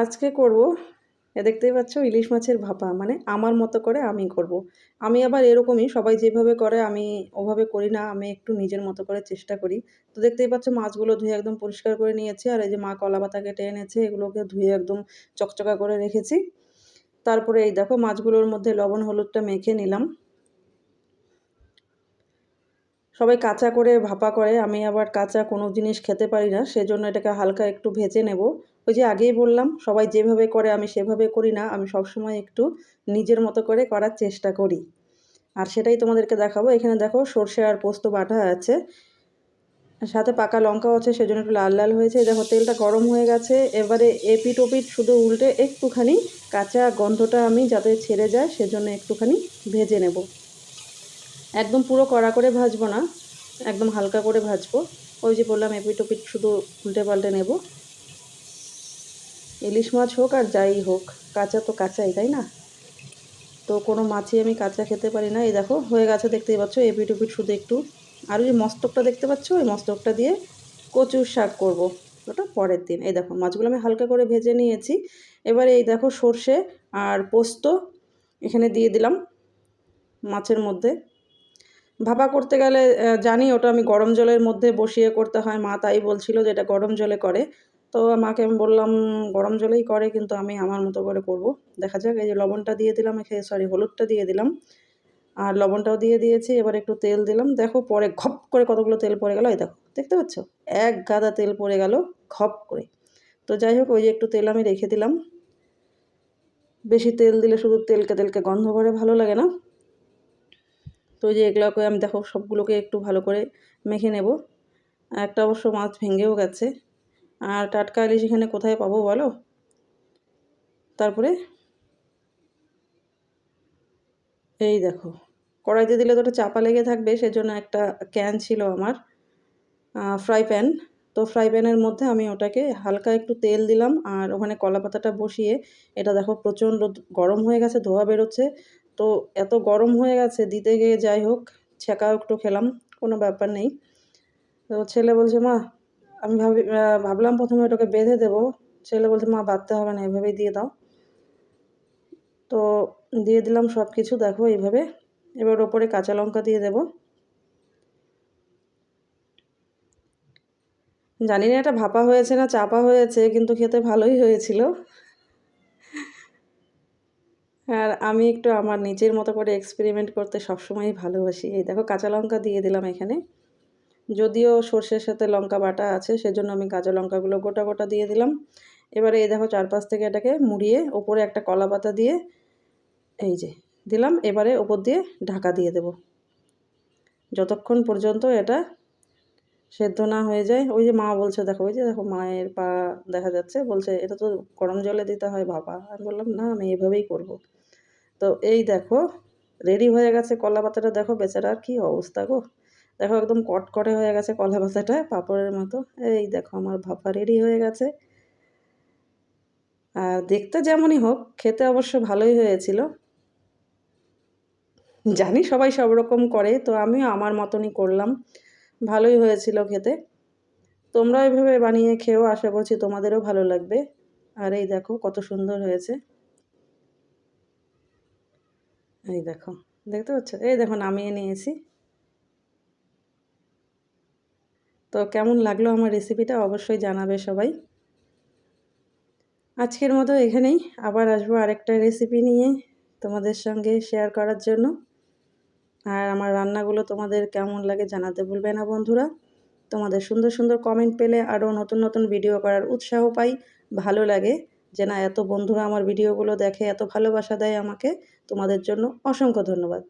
আজকে করব, এ দেখতেই পাচ্ছ ইলিশ মাছের ভাপা মানে আমার মতো করে আমি করব। আমি আবার এরকমই, সবাই যেভাবে করে আমি ওভাবে করি না, আমি একটু নিজের মতো করে চেষ্টা করি। তো দেখতেই পাচ্ছ মাছগুলো ধুয়ে একদম পরিষ্কার করে নিয়েছি, আর এই যে মা কলা পাতা কেটে এনেছে, এগুলোকে ধুয়ে একদম চকচকা করে রেখেছি। তারপরে এই দেখো মাছগুলোর মধ্যে লবণ, হলুদটা মেখে নিলাম। সবাই কাঁচা করে ভাপা করে, আমি আবার কাঁচা কোনো জিনিস খেতে পারি না, সেজন্য এটাকে হালকা একটু ভেজে নেব। ওই যে আগেই বললাম, সবাই যেভাবে করে আমি সেভাবে করি না, আমি সবসময় একটু নিজের মতো করে করার চেষ্টা করি। আর সেটাই তোমাদেরকে দেখাবো। এখানে দেখো সর্ষে আর পোস্ত বাটা আছে। সাথে পাকা লঙ্কাও আছে, সেজন্য একটু লাল লাল হয়েছে। দেখো তেলটা গরম হয়ে গেছে। এবারে এপিট ওপিট শুধু উল্টে একটুখানি কাঁচা গন্ধটা আমি যাতে ছেড়ে যায়, সেজন্য একটুখানি ভেজে নেব। একদম পুরো কড়া করে ভাজবো না, একদম হালকা করে ভাজবো। ওই যে বললাম এপিট শুধু উল্টে পাল্টে নেব। ইলিশ মাছ হোক আর যাই হোক, কাঁচা তো কাঁচাই, তাই না? তো কোনো মাছই আমি কাঁচা খেতে পারি না। এই দেখো, হয়ে গেছে, দেখতেই পাচ্ছ এপিট ওপিট শুধু একটু। আর ওই মস্তকটা দেখতে পাচ্ছ, ওই মস্তকটা দিয়ে কচুর শাক করব। ওটা পরের দিন। এই দেখো, মাছগুলো আমি হালকা করে ভেজে নিয়েছি। এবারে এই দেখো, সর্ষে আর পোস্ত এখানে দিয়ে দিলাম মাছের মধ্যে। ভাপা করতে গেলে জানি ওটা আমি গরম জলের মধ্যে বসিয়ে করতে হয়, মা তাই বলছিল যে এটা গরম জলে করে। তো মাকে আমি বললাম, গরম জলেই করে, কিন্তু আমি আমার মতো করে করব। দেখা যাক, এই যে লবণটা দিয়ে দিলাম এখানে সরি হলুদটা দিয়ে দিলাম। আর লবণটাও দিয়ে দিয়েছি, এবার একটু তেল দিলাম। দেখো, পরে ঘপ করে কতগুলো তেল পড়ে গেল, এই দেখো, দেখতে পাচ্ছ? এক গাদা তেল পড়ে গেল, ঘপ করে। তো যাই হোক, ওই যে একটু তেল আমি রেখে দিলাম। বেশি তেল দিলে শুধু তেলকে তেলকে গন্ধ করে, ভালো লাগে না? তো যে এগুলোকে আমি, দেখো, সবগুলোকে একটু ভালো করে মেখে নেব। একটা অবশ্য মাছ ভেঙেও গেছে। আর টাটকা ইলিশ এখানে কোথায় পাবো বলো? তারপরে এই দেখো, কড়াইতে দিলে তো ওটা চাপা লেগে থাকবে, সেজন্য একটা ক্যান ছিল আমার ফ্রাই প্যান তো ফ্রাই প্যানের মধ্যে আমি ওটাকে হালকা একটু তেল দিলাম, আর ওখানে কলা পাতাটা বসিয়ে, এটা দেখো প্রচণ্ড গরম হয়ে গেছে, ধোয়া বেরোচ্ছে। তো এত গরম হয়ে গেছে, দিতে গিয়ে যাই হোক ছেঁকাও একটু খেলাম, কোনো ব্যাপার নেই। তো ছেলে বলছে, মা আমি ভাবি ভাবলাম প্রথমে ওটাকে বেঁধে দেবো। ছেলে বলছে, মা, বাঁধতে হবে না, এভাবেই দিয়ে দাও। তো দিয়ে দিলাম সব কিছু দেখো এইভাবে। এবার ওপরে কাঁচা লঙ্কা দিয়ে দেব। জানি না, এটা ভাপা হয়েছে না চাপা হয়েছে, কিন্তু খেতে ভালোই হয়েছিল। আর আমি একটু আমার নিজের মতো করে এক্সপেরিমেন্ট করতে সবসময়ই ভালোবাসি। এই দেখো, কাঁচা লঙ্কা দিয়ে দিলাম এখানে। যদিও সর্ষের সাথে লঙ্কা বাটা আছে, সেজন্য আমি কাঁচা লঙ্কাগুলো গোটা গোটা দিয়ে দিলাম। এবারে এই দেখো চারপাশ থেকে এটাকে মুড়িয়ে ওপরে একটা কলা পাতা দিয়ে এই যে দিলাম। এবারে ওপর দিয়ে ঢাকা দিয়ে দেব। যতক্ষণ পর্যন্ত এটা সেদ্ধ না হয়ে যায়, ওই যে মা বলছে দেখো, ওই যে দেখো মায়ের পা দেখা যাচ্ছে, বলছে এটা তো গরম জলে দিতে হয় ভাপা আমি বললাম, না, আমি এভাবেই করব। তো এই দেখো, রেডি হয়ে গেছে কলা পাতাটা। দেখো বেচারার কি অবস্থা গো। দেখো একদম কটকটে হয়ে গেছে কলা পাতাটা, পাঁপড়ের মতো। এই দেখো আমার ভাপা রেডি হয়ে গেছে। আর দেখতে যেমনই হোক, খেতে অবশ্য ভালোই হয়েছিল। জানি সবাই সব রকম করে, তো আমিও আমার মতনই করলাম। ভালোই হয়েছিল খেতে। তোমরা এভাবে বানিয়ে খেয়েও আশা করছি তোমাদেরও ভালো লাগবে। আর এই দেখো কত সুন্দর হয়েছে। এই দেখো, দেখতে পাচ্ছ? এই দেখো নামিয়ে নিয়েছি। তো কেমন লাগল আমার রেসিপিটা অবশ্যই জানাবে সবাই। আজকের মতো এখানেই আবার আসব আরেকটা রেসিপি নিয়ে তোমাদের সঙ্গে শেয়ার করার জন্য। আর আমার রান্নাগুলো তোমাদের কেমন লাগে জানাতে ভুলবে না বন্ধুরা। তোমাদের সুন্দর সুন্দর কমেন্ট পেলে আরও নতুন নতুন ভিডিও করার উৎসাহ পাই, ভালো লাগে। যে না, এত বন্ধুরা আমার ভিডিওগুলো দেখে, এত ভালোবাসা দেয় আমাকে, তোমাদের জন্য অসংখ্য ধন্যবাদ।